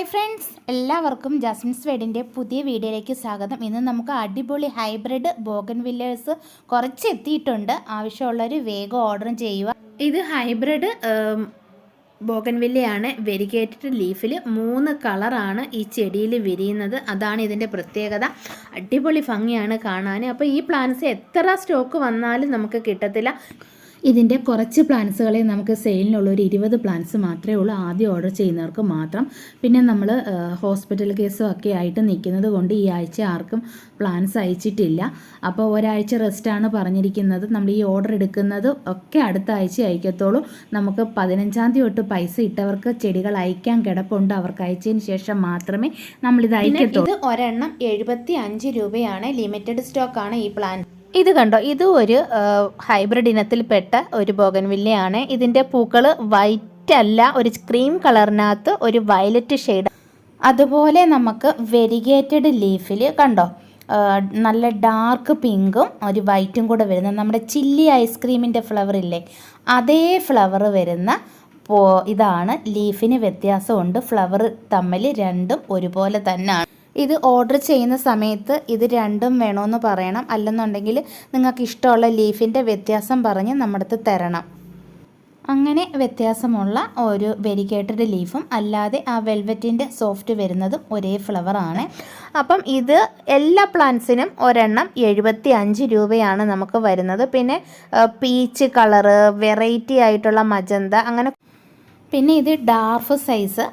Hi friends എല്ലാവർക്കും ജസ്മിൻസ് വേഡിന്റെ പുതിയ വീഡിയോയിലേക്ക് സ്വാഗതം. ഇന്ന് നമുക്ക് അടിപൊളി ഹൈബ്രിഡ് ബോഗൻ വില്ലേഴ്സ് കുറച്ച് എത്തിയിട്ടുണ്ട്. ആവശ്യമുള്ളവർ വേഗം ഓർഡർ ചെയ്യുക. ഇത് ഹൈബ്രിഡ് ബോഗൻ വില്ലയാണ് വെരിഗേറ്റഡ് ലീഫിൽ മൂന്ന് കളറാണ് ഈ ചെടിയിൽ വിരിയുന്നത്. അതാണ് ഇതിന്റെ പ്രത്യേകത. അടിപൊളി ഭംഗിയാണ് കാണാൻ അപ്പോൾ ഈ പ്ലാന്റ്സ് എത്ര സ്റ്റോക്ക് വന്നാലും നമുക്ക് കിട്ടത്തില്ല. ഇതിന്റെ കുറച്ച് പ്ലാൻസുകളെ നമുക്ക് സെയിലിനുള്ള ഒരു ഇരുപത് പ്ലാൻസ് മാത്രമേ ഉള്ളൂ. ആദ്യം ഓർഡർ ചെയ്യുന്നവർക്ക് മാത്രം. പിന്നെ നമ്മൾ ഹോസ്പിറ്റൽ കേസും ഒക്കെ ആയിട്ട് നിൽക്കുന്നത് കൊണ്ട് ഈ ആഴ്ച ആർക്കും പ്ലാൻസ് അയച്ചിട്ടില്ല. അപ്പോൾ ഒരാഴ്ച റെസ്റ്റാണ് പറഞ്ഞിരിക്കുന്നത്. നമ്മൾ ഈ ഓർഡർ എടുക്കുന്നത് ഒക്കെ അടുത്ത ആഴ്ച അയക്കത്തുള്ളൂ നമുക്ക് പതിനഞ്ചാം തീയതി തൊട്ട് പൈസ ഇട്ടവർക്ക് ചെടികൾ അയക്കാൻ കിടപ്പുണ്ട്. അവർക്ക് അയച്ചതിന് ശേഷം മാത്രമേ നമ്മളിത് അയക്കത്തുള്ളൂ. ഇത് ഒരെണ്ണം എഴുപത്തി അഞ്ച് രൂപയാണ് ലിമിറ്റഡ് സ്റ്റോക്കാണ് ഈ പ്ലാൻ ഇത് കണ്ടോ? ഇത് ഒരു ഹൈബ്രിഡ് ഇനത്തിൽപ്പെട്ട ഒരു ബോഗൻവില്ലയാണ്. ഇതിന്റെ പൂക്കൾ വൈറ്റ് അല്ല ഒരു ക്രീം കളറിനകത്ത് ഒരു വയലറ്റ് ഷെയ്ഡ് അതുപോലെ നമുക്ക് വെരിഗേറ്റഡ് ലീഫിൽ കണ്ടോ? നല്ല ഡാർക്ക് പിങ്കും ഒരു വൈറ്റും കൂടെ വരുന്ന നമ്മുടെ ചില്ലി ഐസ്ക്രീമിന്റെ ഫ്ലവർ ഇല്ലേ? അതേ ഫ്ലവർ വരുന്ന ഇതാണ് ലീഫിന് വ്യത്യാസമുണ്ട്. ഫ്ലവർ തമ്മിൽ രണ്ടും ഒരുപോലെ തന്നെയാണ് ഇത് ഓർഡർ ചെയ്യുന്ന സമയത്ത് ഇത് രണ്ടും വേണമെന്ന് പറയണം. അല്ലെന്നുണ്ടെങ്കിൽ നിങ്ങൾക്ക് ഇഷ്ടമുള്ള ലീഫിന്റെ വ്യത്യാസം പറഞ്ഞ് നമ്മുടെ തരണം. അങ്ങനെ വ്യത്യാസമുള്ള ഒരു വെരിക്കേറ്റഡ് ലീഫും അല്ലാതെ ആ വെൽവെറ്റിന്റെ സോഫ്റ്റ് വരുന്നതും ഒരേ ഫ്ലവറാണ് അപ്പം ഇത് എല്ലാ പ്ലാന്റ്സിനും ഒരെണ്ണം എഴുപത്തി അഞ്ച് രൂപയാണ് നമുക്ക് വരുന്നത്. പിന്നെ പീച്ച് കളറ് വെറൈറ്റി ആയിട്ടുള്ള മജന്ത അങ്ങനെ പിന്നെ ഇത് ഡാർഫ് സൈസ്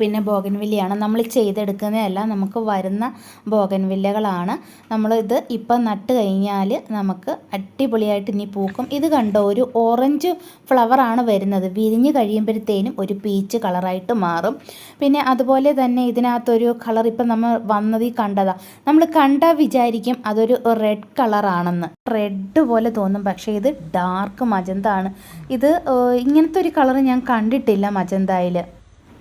പിന്നെ ബോഗൻവില്ലയാണ് നമ്മൾ ചെയ്തെടുക്കുന്നതല്ല നമുക്ക് വരുന്ന ബോഗൻവില്ലകളാണ് നമ്മളിത് ഇപ്പം നട്ട് കഴിഞ്ഞാൽ നമുക്ക് അടിപൊളിയായിട്ട് ഇനി പൂക്കും. ഇത് കണ്ടോ ഒരു ഓറഞ്ച് ഫ്ലവറാണ് വരുന്നത്. വിരിഞ്ഞ് കഴിയുമ്പോഴത്തേനും ഒരു പീച്ച് കളറായിട്ട് മാറും. പിന്നെ അതുപോലെ തന്നെ ഇതിനകത്തൊരു കളർ ഇപ്പം നമ്മൾ വന്നത് ഈ കണ്ടതാ. നമ്മൾ കണ്ട വിചാരിക്കും അതൊരു റെഡ് കളറാണെന്ന് റെഡ് പോലെ തോന്നും പക്ഷേ ഇത് ഡാർക്ക് മജന്താണ് ഇത് ഇങ്ങനത്തെ ഒരു കളർ ഞാൻ കണ്ടിട്ടില്ല. മജന്തയിൽ.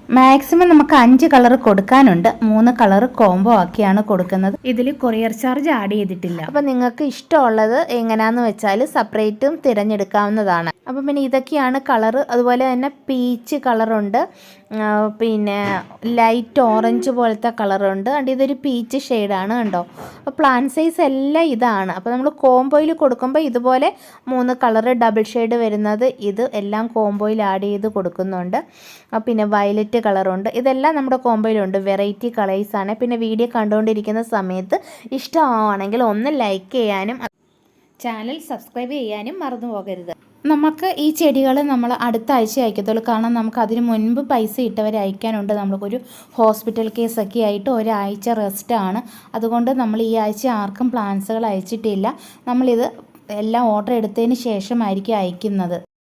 മാക്സിമം നമുക്ക് അഞ്ച് കളർ കൊടുക്കാനുണ്ട്. മൂന്ന് കളർ കോംബോ ആക്കിയാണ് കൊടുക്കുന്നത്. ഇതിൽ കൊറിയർ ചാർജ് ആഡ് ചെയ്തിട്ടില്ല. അപ്പം നിങ്ങൾക്ക് ഇഷ്ടമുള്ളത് എങ്ങനെയാന്ന് വെച്ചാൽ സെപ്പറേറ്റും തിരഞ്ഞെടുക്കാവുന്നതാണ്. അപ്പം പിന്നെ ഇതൊക്കെയാണ് കളറ്. അതുപോലെ തന്നെ പീച്ച് കളറുണ്ട്. പിന്നെ ലൈറ്റ് ഓറഞ്ച് പോലത്തെ കളറുണ്ട്. അണ്ട് ഇതൊരു പീച്ച് ഷെയ്ഡാണ് കണ്ടോ? അപ്പോൾ പ്ലാൻ സൈസ് എല്ലാം ഇതാണ്. അപ്പോൾ നമ്മൾ കോംബോയിൽ കൊടുക്കുമ്പോൾ ഇതുപോലെ മൂന്ന് കളറ് ഡബിൾ ഷെയ്ഡ് വരുന്നത് ഇത് എല്ലാം കോംബോയിൽ ആഡ് ചെയ്ത് കൊടുക്കുന്നുണ്ട്. പിന്നെ വയലറ്റ് കളറുണ്ട്. ഇതെല്ലാം നമ്മുടെ കോംബോയിലുണ്ട് വെറൈറ്റി കളേഴ്സാണ് പിന്നെ വീഡിയോ കണ്ടുകൊണ്ടിരിക്കുന്ന സമയത്ത് ഇഷ്ടമാണെങ്കിൽ ഒന്ന് ലൈക്ക് ചെയ്യാനും ചാനൽ സബ്സ്ക്രൈബ് ചെയ്യാനും മറന്നു പോകരുത്. നമുക്ക് ഈ ചെടികൾ നമ്മൾ അടുത്ത ആഴ്ച അയക്കത്തുള്ളൂ. കാരണം നമുക്ക് അതിന് മുൻപ് പൈസ ഇട്ടവരെ അയക്കാനുണ്ട്. നമ്മൾക്കൊരു ഹോസ്പിറ്റൽ കേസൊക്കെ ആയിട്ട് ഒരാഴ്ച റെസ്റ്റാണ് അതുകൊണ്ട് നമ്മൾ ഈ ആഴ്ച ആർക്കും പ്ലാൻസുകൾ അയച്ചിട്ടില്ല. നമ്മളിത് എല്ലാം ഓർഡർ എടുത്തതിന് ശേഷമായിരിക്കും അയക്കുന്നത്.